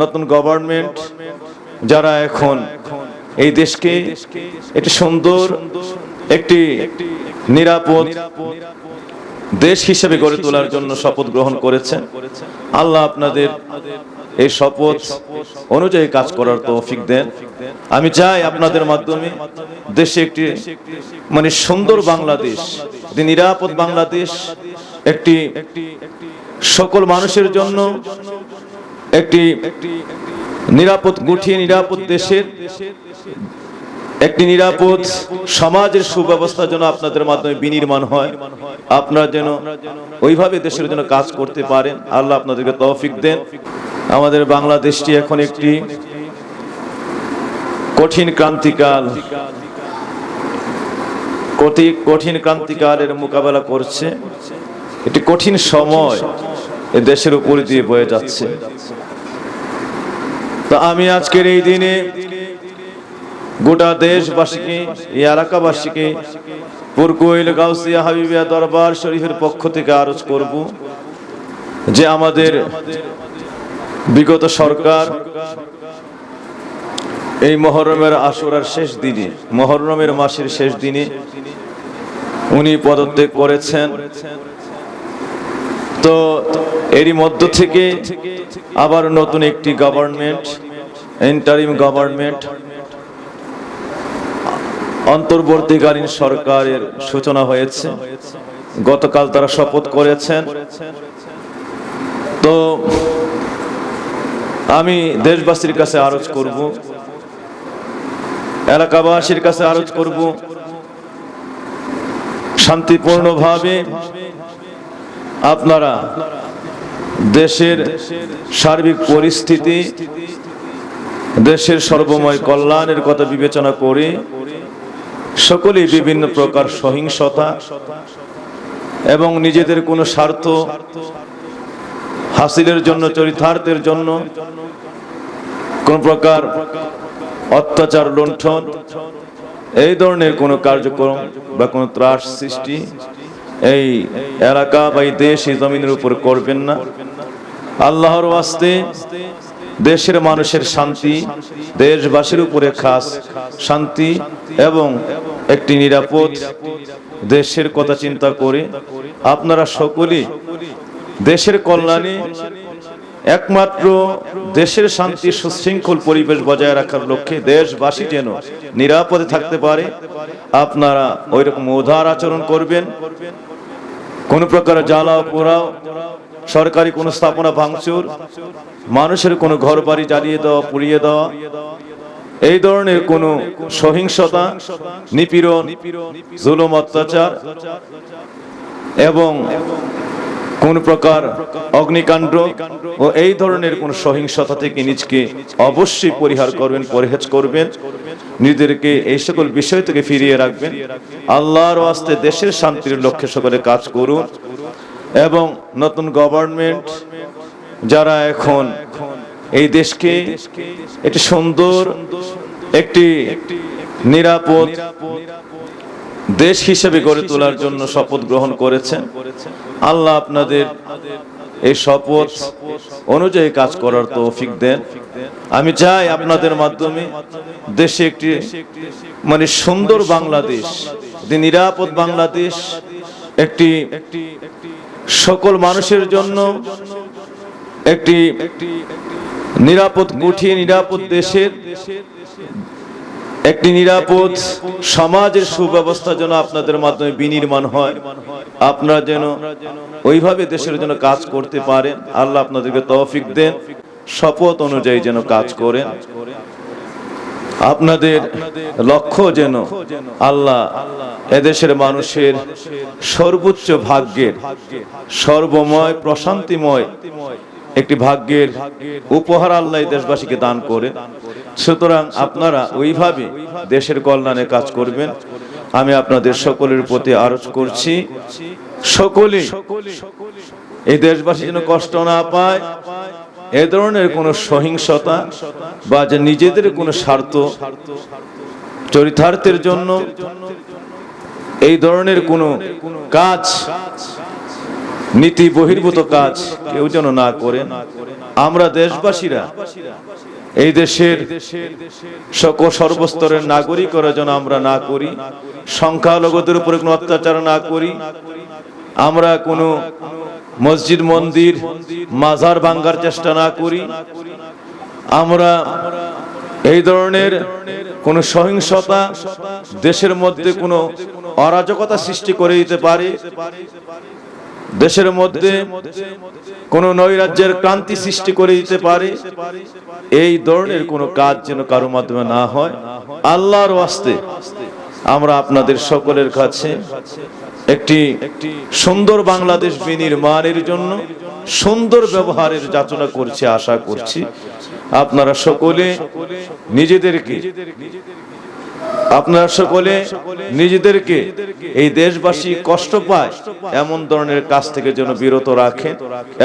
নতুন গভর্নমেন্ট যারা এখন এই দেশকে একটি সুন্দর, একটি নিরাপদ দেশ হিসেবে গড়ে তোলার জন্য শপথ গ্রহণ করেছেন। আল্লাহ আপনাদের এই শপথ অনুযায়ী কাজ করার তৌফিক দেন। আমি চাই আপনাদের মাধ্যমে দেশে একটি মানে সুন্দর বাংলাদেশ, একটি নিরাপদ বাংলাদেশ, একটি সকল মানুষের জন্য একটি নিরাপদ গুঠিয়ে নিরাপদ দেশের, একটি নিরাপদ সমাজের সুব্যবস্থা যেন আপনাদের মাধ্যমে বিনির্মাণ হয়। আপনারা যেন ওইভাবে দেশের জন্য কাজ করতে পারেন। আল্লাহ আপনাদেরকে তৌফিক দেন। আমাদের বাংলাদেশটি এখন একটি কঠিন ক্রান্তিকাল। কঠি- কঠিন ক্রান্তিকালের মোকাবেলা করছে। একটি কঠিন সময় এ দেশের উপর দিয়ে বয়ে যাচ্ছে। তো আমি আজকের এই দিনে গোটা দেশবাসীকে এলাকাবাসীকে, পুরকুইল, গাউসিয়া, হাবিবিয়া দরবার শরীফের পক্ষ থেকে আরজ করব যে আমাদের বিগত সরকার এই মহরমের আশুরার শেষ দিনে, মহরমের মাসের শেষ দিনে উনি পদত্যাগ করেছেন। তো এরই মধ্য থেকে আবার নতুন একটি গভর্নমেন্ট ইন্টারিম গভর্নমেন্ট অন্তর্বর্তীকালীন সরকারের সূচনা হয়েছে। গতকাল তারা শপথ করেছেন। তো আমি দেশবাসীর কাছে আরজ করব, এলাকাবাসীর কাছে আরজ করব, শান্তিপূর্ণভাবে আপনারা দেশের সার্বিক পরিস্থিতি, দেশের সর্বময় কল্যাণের কথা বিবেচনা করে সকলেই বিভিন্ন প্রকার সহিংসতা এবং নিজেদের কোনো স্বার্থ হাসিলের জন্য, চরিতার্থের জন্য কোন প্রকার অত্যাচার লুণ্ঠন, এই ধরনের কোনো কার্যক্রম বা কোনো ত্রাস সৃষ্টি এই এলাকা বা দেশ এই জমিনের উপর করবেন না। আল্লাহর ওয়াস্তে দেশের মানুষের শান্তি, দেশবাসীর উপরে খাস শান্তি এবং একটি নিরাপদ দেশের কথা চিন্তা করে আপনারা সকলেই দেশের কল্যাণে একমাত্র দেশের শান্তি, সুশৃঙ্খল পরিবেশ বজায় রাখার লক্ষ্যে দেশবাসী যেন নিরাপদে থাকতে পারে, আপনারা ওই রকম উদার আচরণ করবেন। কোন প্রকার জ্বালাও পোড়াও, সরকারি কোনো স্থাপনা ভাঙচুর, মানুষের কোনো ঘর বাড়ি জ্বালিয়ে দেওয়া, পুড়িয়ে দেওয়া, এই ধরনের কোনো সহিংসতা, নিপীড়ন, জুলুম, অত্যাচার, এবং কোন প্রকার অগ্নিকাণ্ড ও এই ধরনের কোন সহিংসতা থেকে নিজকে অবশ্যই পরিহার করবেন, পরহেজ করবেন, নিজেদেরকে এই সকল বিষয় থেকে ফিরিয়ে রাখবেন। আল্লাহর আস্তে দেশের শান্তির লক্ষ্যে সকলে কাজ করুন এবং নতুন গভর্নমেন্ট যারা এখন এই দেশকে একটি সুন্দর, একটি নিরাপদ দেশ হিসেবে গড়ে তোলার জন্য শপথ গ্রহণ করেছেন। আল্লাহ আপনাদের এই শপথ অনুযায়ী কাজ করার তৌফিক দেন। আমি চাই আপনাদের মাধ্যমে দেশে একটি মানে সুন্দর বাংলাদেশ একটি নিরাপদ বাংলাদেশ একটি সকল মানুষের জন্য একটি নিরাপদ গুঠিয়ে নিরাপদ দেশের একটি নিরাপদ সমাজের সুব্যবস্থা যেন আপনাদের মাধ্যমে বিনির্মাণ হয়। আপনারা যেন ওইভাবে দেশের জন্য কাজ করতে পারেন। আল্লাহ আপনাদেরকে তৌফিক দেন। শপথ অনুযায়ী যেন কাজ করেন। আপনাদের লক্ষ্য যেন আল্লাহ এদেশের মানুষের সর্বোচ্চ ভাগ্যের, সর্বময়, প্রশান্তিময় একটি ভাগ্যের উপহার আল্লাহ দেশবাসীকে দান করে সুতরাং আপনারা ওইভাবে দেশের কল্যাণে কাজ করবেন। আমি আপনাদের সকলের প্রতি আরজ করছি। সকলে এই দেশবাসী যেন কষ্ট না পায়, এ ধরনের কোনো সহিংসতা বা যে নিজেদের কোনো স্বার্থ চরিতার্থের জন্য এই ধরনের কোনো কাজ, নীতি বহির্ভূত কাজ কেউ যেন না করেন। আমরা দেশবাসীরা এই দেশের সকল সর্বস্তরের নাগরিকরা যেন আমরা না করি, সংখ্যালঘুদের উপরে কোনো অত্যাচার না করি, আমরা কোনো মসজিদ, মন্দির, মাজার ভাঙ্গার চেষ্টা না করি, আমরা এই ধরনের কোন সহিংসতা দেশের মধ্যে কোনো অরাজকতা সৃষ্টি করে দিতে পারে দেশের মধ্যে কোন নৈরাজ্যের ক্রান্তি সৃষ্টি করে দিতে পারে, এই ধরনের কোনো কাজ যেন কারও মাধ্যমে না হয়। আল্লাহর ওয়াস্তে আমরা আপনাদের সকলের কাছে একটি সুন্দর বাংলাদেশ বিনির্মাণের জন্য সুন্দর ব্যবহারের যাচনা করছি, আশা করছি। আপনারা সকলে নিজেদেরকে আপনারা সকলে নিজেদেরকে এই দেশবাসী কষ্ট পায় এমন ধরনের কাজ থেকে যেন বিরত রাখেন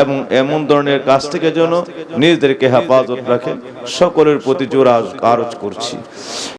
এবং এমন ধরনের কাজ থেকে যেন নিজেদেরকে হেফাজত রাখেন। সকলের প্রতি জোর আরজ করছি।